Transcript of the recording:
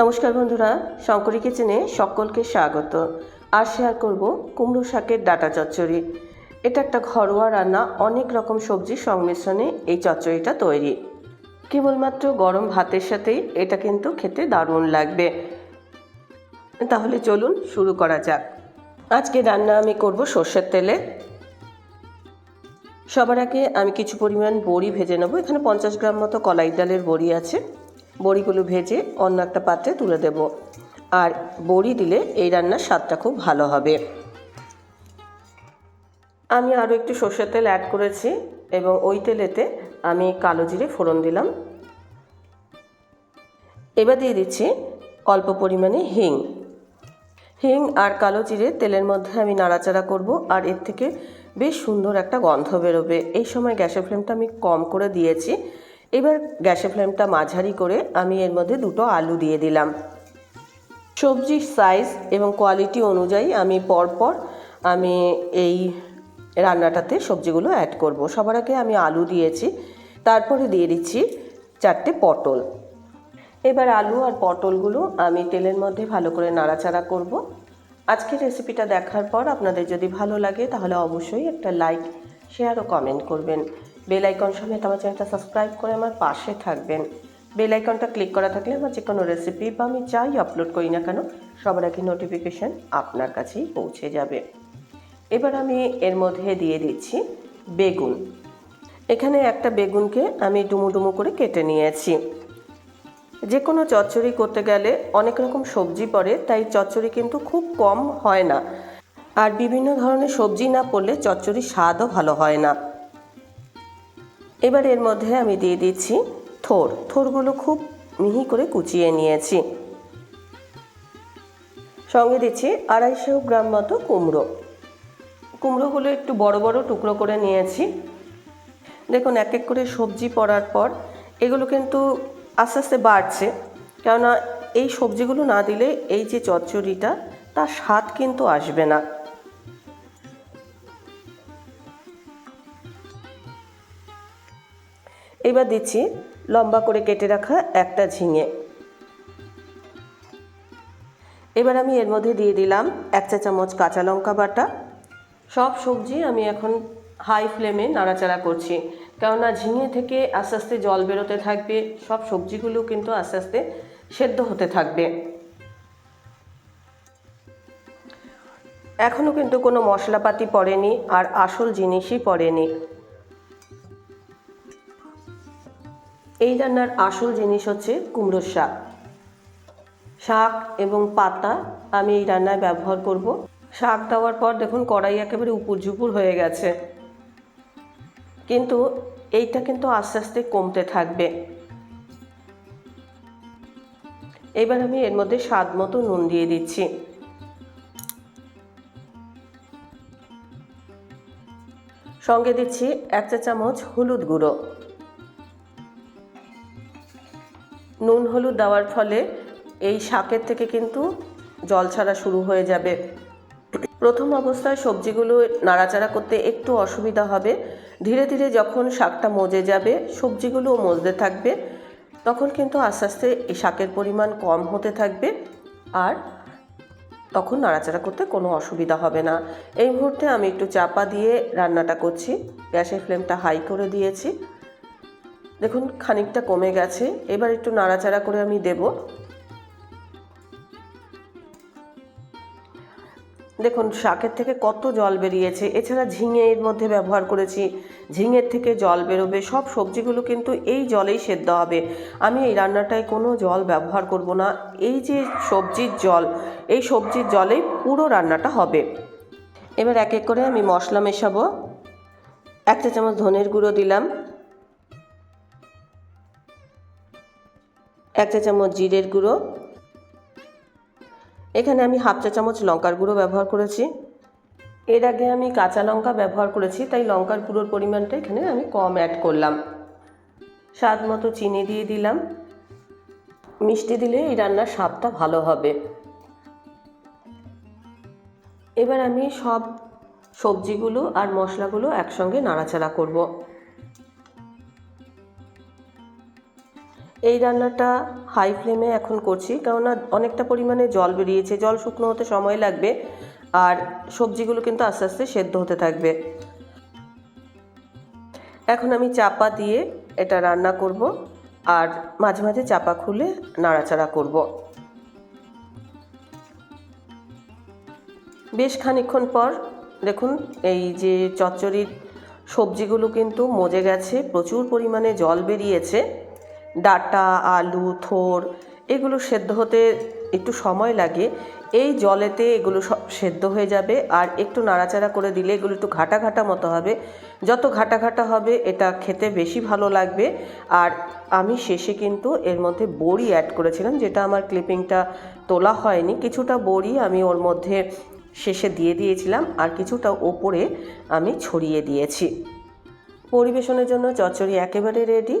নমস্কার বন্ধুরা, শঙ্করী কিচেনে সকলকে স্বাগত। আর শেয়ার করব কুমড়ো শাকের ডাটা চচ্চড়ি। এটা একটা ঘরোয়া রান্না, অনেক রকম সবজির সংমিশ্রণে এই চচ্চড়িটা তৈরি। কেবলমাত্র গরম ভাতের সাথেই এটা কিন্তু খেতে দারুণ লাগবে। তাহলে চলুন শুরু করা যাক। আজকে রান্না আমি করব সর্ষের তেলে। সবার আগে আমি কিছু পরিমাণ বড়ি ভেজে নেব। এখানে পঞ্চাশ গ্রাম মতো কলাই ডালের বড়ি আছে। বড়িগুলো ভেজে অন্য একটা পাত্রে তুলে দেব। আর বড়ি দিলে এই রান্নার স্বাদটা খুব ভালো হবে। আমি আরও একটু সর্ষের তেল অ্যাড করেছি এবং ওই তেলেতে আমি কালো জিরে ফোড়ন দিলাম। এবার দিয়ে দিচ্ছি অল্প পরিমাণে হিং। হিং আর কালো জিরে তেলের মধ্যে আমি নাড়াচাড়া করব আর এর থেকে বেশ সুন্দর একটা গন্ধ বেরোবে। এই সময় গ্যাসের ফ্লেমটা আমি কম করে দিয়েছি। এবার গ্যাসের ফ্লেমটা মাঝারি করে আমি এর মধ্যে দুটো আলু দিয়ে দিলাম। সবজির সাইজ এবং কোয়ালিটি অনুযায়ী আমি পরপর আমি এই রান্নাটাতে সবজিগুলো অ্যাড করব। সবার আগে আমি আলু দিয়েছি, তারপরে দিয়ে দিচ্ছি চারটে পটল। এবার আলু আর পটলগুলো আমি তেলের মধ্যে ভালো করে নাড়াচাড়া করব। আজকের রেসিপিটা দেখার পর আপনাদের যদি ভালো লাগে তাহলে অবশ্যই একটা লাইক শেয়ার ও কমেন্ট করবেন। বেল আইকন সমেত আমার চ্যানেলটা সাবস্ক্রাইব করে আমার পাশে থাকবেন। বেল আইকনটা ক্লিক করা থাকলে আমার যে কোনো রেসিপি বা আমি যাই আপলোড করি না কেন, সবার আগে নোটিফিকেশান আপনার কাছেই পৌঁছে যাবে। এবার আমি এর মধ্যে দিয়ে দিচ্ছি বেগুন। এখানে একটা বেগুনকে আমি ডুমু ডুমু করে কেটে নিয়েছি। যে কোনো চচ্চড়ি করতে গেলে অনেক রকম সবজি পড়ে, তাই চচ্চড়ি কিন্তু খুব কম হয় না। আর বিভিন্ন ধরনের সবজি না পড়লে চচ্চড়ির স্বাদও ভালো হয় না। এবার এর মধ্যে আমি দিয়ে দিচ্ছি থোর। থোরগুলো খুব মিহি করে কুচিয়ে নিয়েছি। সঙ্গে দিচ্ছি আড়াইশো গ্রাম মতো কুমড়ো। কুমড়োগুলো একটু বড় বড় টুকরো করে নিয়েছি। দেখুন, এক এক করে সবজি পড়ার পর এগুলো কিন্তু আস্তে আস্তে বাড়ছে। কেননা এই সবজিগুলো না দিলে এই যে চচ্চড়িটা, তার স্বাদ কিন্তু আসবে না। এবার দিচ্ছি লম্বা করে কেটে রাখা একটা ঝিঙে। এবার আমি এর মধ্যে দিয়ে দিলাম এক চা চামচ কাঁচা লঙ্কা বাটা। সব সবজি আমি এখন হাই ফ্লেমে নাড়াচাড়া করছি। কেননা ঝিঙে থেকে আস্তে আস্তে জল বেরোতে থাকবে, সব সবজিগুলো কিন্তু আস্তে আস্তে সেদ্ধ হতে থাকবে। এখনও কিন্তু কোনো মশলাপাতি পড়েনি আর আসল জিনিসই পড়েনি। এই রান্নার আসল জিনিস হচ্ছে কুমড়োর শাক। শাক এবং পাতা আমি এই রান্নায় ব্যবহার করব। শাক দেওয়ার পর দেখুন কড়াই একেবারে উপুর ঝুপুর হয়ে গেছে। কিন্তু এইটা কিন্তু আস্তে আস্তে কমতে থাকবে। এবার আমি এর মধ্যে স্বাদ মতো নুন দিয়ে দিচ্ছি। সঙ্গে দিচ্ছি এক চা চামচ হলুদ গুঁড়ো। নুন হলুদ দেওয়ার ফলে এই শাকের থেকে কিন্তু জল ছাড়া শুরু হয়ে যাবে। প্রথম অবস্থায় সবজিগুলো নাড়াচাড়া করতে একটু অসুবিধা হবে। ধীরে ধীরে যখন শাকটা মজে যাবে, সবজিগুলোও মজতে থাকবে, তখন কিন্তু আস্তে আস্তে এই শাকের পরিমাণ কম হতে থাকবে আর তখন নাড়াচাড়া করতে কোনো অসুবিধা হবে না। এই মুহূর্তে আমি একটু চাপা দিয়ে রান্নাটা করছি। গ্যাসের ফ্লেমটা হাই করে দিয়েছি। দেখুন, খানিকটা কমে গেছে। এবার একটু নাড়াচাড়া করে আমি দেব। দেখুন, শাকের থেকে কত জল বেরিয়েছে। এছাড়া ঝিঙে এর মধ্যে ব্যবহার করেছি। ঝিঙের থেকে জল বেরোবে। সব সবজিগুলো কিন্তু এই জলেই সেদ্ধ হবে। আমি এই রান্নাটায় কোনো জল ব্যবহার করব না। এই যে সবজির জল, এই সবজির জলেই পুরো রান্নাটা হবে। এবার এক এক করে আমি মশলা মেশাবো। এক চা চামচ ধনের গুঁড়ো দিলাম। এক চা চামচ জিরের গুঁড়ো। এখানে আমি হাফ চা চামচ লঙ্কার গুঁড়ো ব্যবহার করেছি। এর আগে আমি কাঁচা লঙ্কা ব্যবহার করেছি, তাই লঙ্কার গুঁড়োর পরিমাণটা এখানে আমি কম অ্যাড করলাম। স্বাদ মতো চিনি দিয়ে দিলাম। মিষ্টি দিলে এই রান্নার স্বাদটা ভালো হবে। এবার আমি সব সবজিগুলো আর মশলাগুলো একসঙ্গে নাড়াচাড়া করব। এই রান্নাটা হাই ফ্লেমে এখন করছি, কেননা অনেকটা পরিমাণে জল বেরিয়েছে। জল শুকনো হতে সময় লাগবে আর সবজিগুলো কিন্তু আস্তে আস্তে সেদ্ধ হতে থাকবে। এখন আমি চাপা দিয়ে এটা রান্না করব আর মাঝে মাঝে চাপা খুলে নাড়াচাড়া করব। বেশ খানিকক্ষণ পর দেখুন, এই যে চচ্চড়ির সবজিগুলো কিন্তু মজে গেছে, প্রচুর পরিমাণে জল বেরিয়েছে। ডাটা, আলু, থোর, এগুলো সেদ্ধ হতে একটু সময় লাগে। এই জলেতে এগুলো সব সেদ্ধ হয়ে যাবে আর একটু নাড়াচাড়া করে দিলে এগুলো একটু ঘাটা ঘাটা মতো হবে। যত ঘাটা ঘাটা হবে, এটা খেতে বেশি ভালো লাগবে। আর আমি শেষে কিন্তু এর মধ্যে বড়ি অ্যাড করেছিলাম, যেটা আমার ক্লিপিংটা তোলা হয়নি। কিছুটা বড়ি আমি ওর মধ্যে শেষে দিয়ে দিয়েছিলাম আর কিছুটা ওপরে আমি ছড়িয়ে দিয়েছি। পরিবেশনের জন্য চচ্চড়ি একেবারে রেডি